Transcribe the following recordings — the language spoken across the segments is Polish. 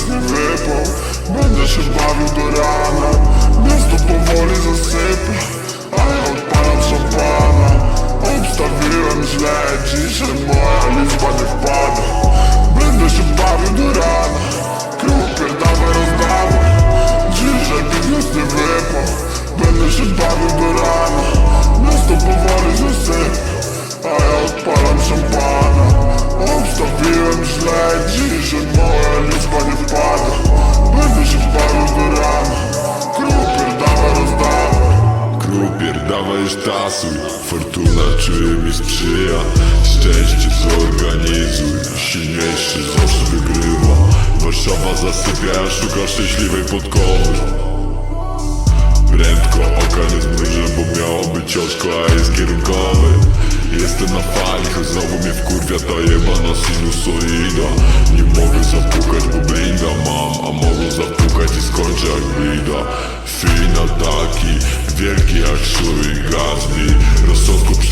biznes nie wypał Będę się bawił do rana. Miasto powoli zasypia A ja odpalam szampana. Obstawiłem źle Dzisiaj moja liczba nie wpada. Będę się bawił do rana. Krupier dawaj rozdawaj Dzisiaj biznes nie wypał Będę się bawił do rana. Miasto powoli zasypia A ja odpalam szampana. Obstawiłem źle dawaj tasuj Fortuna czuje mi sprzyja Szczęście zorganizuj Silniejszy zawsze wygrywa Warszawa zasypia, szuka szczęśliwej podkowy. Prędko oka nie zmrużę, bo miało być oczko, a jest kierunkowy. Jestem na fali, choć znowu mnie wkurwia ta jebana sinusoida. Nie mogę zapukać,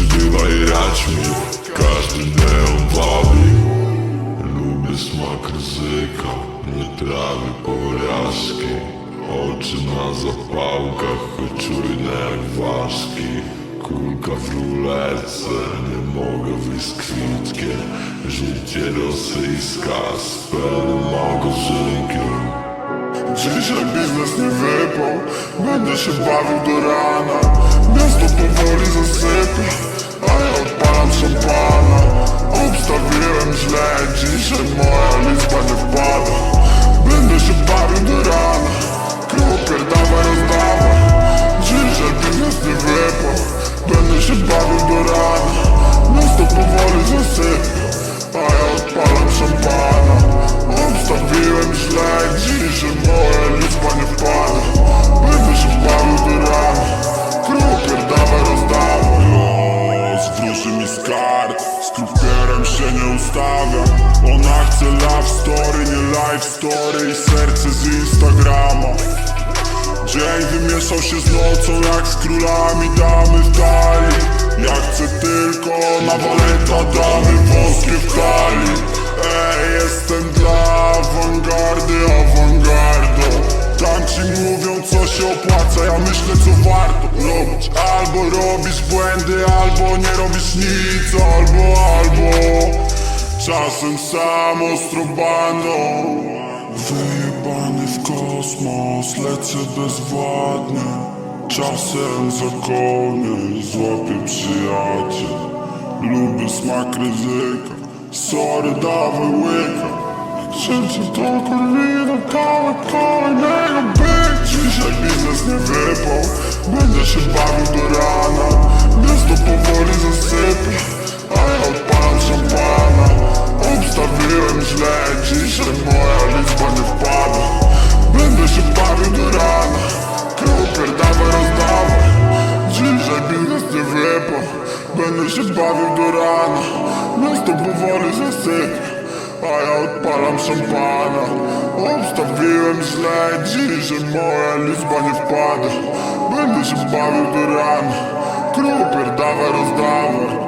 I rać mi. Każdy neon wabi Lubię smak ryzyka, nie trawy porażki. Oczy na zapałkach, czujne jak ważki. Kulka w ruletce, nie mogę wyjść kwitkiem. Życie rosyjska, z pełnym magazynkiem Dzisiaj biznes nie wypał Będę się bawił do rana Miasto powoli zasypia A ja odpalam szampana Obstawiłem źle Dzisiaj moja ustawia Ona chce love story, nie life story I serce z Instagrama. Dzień wymieszał się z nocą jak z królami damy w talii Ja chcę tylko na waleta damy włoskie w talii Ej, jestem dla awangardy awangardą. Tam ci mówią co się opłaca, ja myślę co warto robić. Albo robisz błędy, albo nie robisz nic, albo, albo Czasem sam ostro bandą Wyjebany w kosmos, lecę bezwładnie. Czasem za złapię przyjaciel. Lubię smak ryzyka, sorry dawaj łyka. Życie to kurwina, kawę kolejnego byk Dzisiaj biznes nie wypał, będę się bawił liczba nie wpada Będę się bawił do rana, krupier dawaj rozdawaj Dzisiaj biznes nie wypał, będę się bawił do rana Miasto powoli zasypia a ja odpalam szampana Obstawiłem źle Dzisiaj moja liczba nie wpada Będę się bawił do rana Krupier dawaj rozdawaj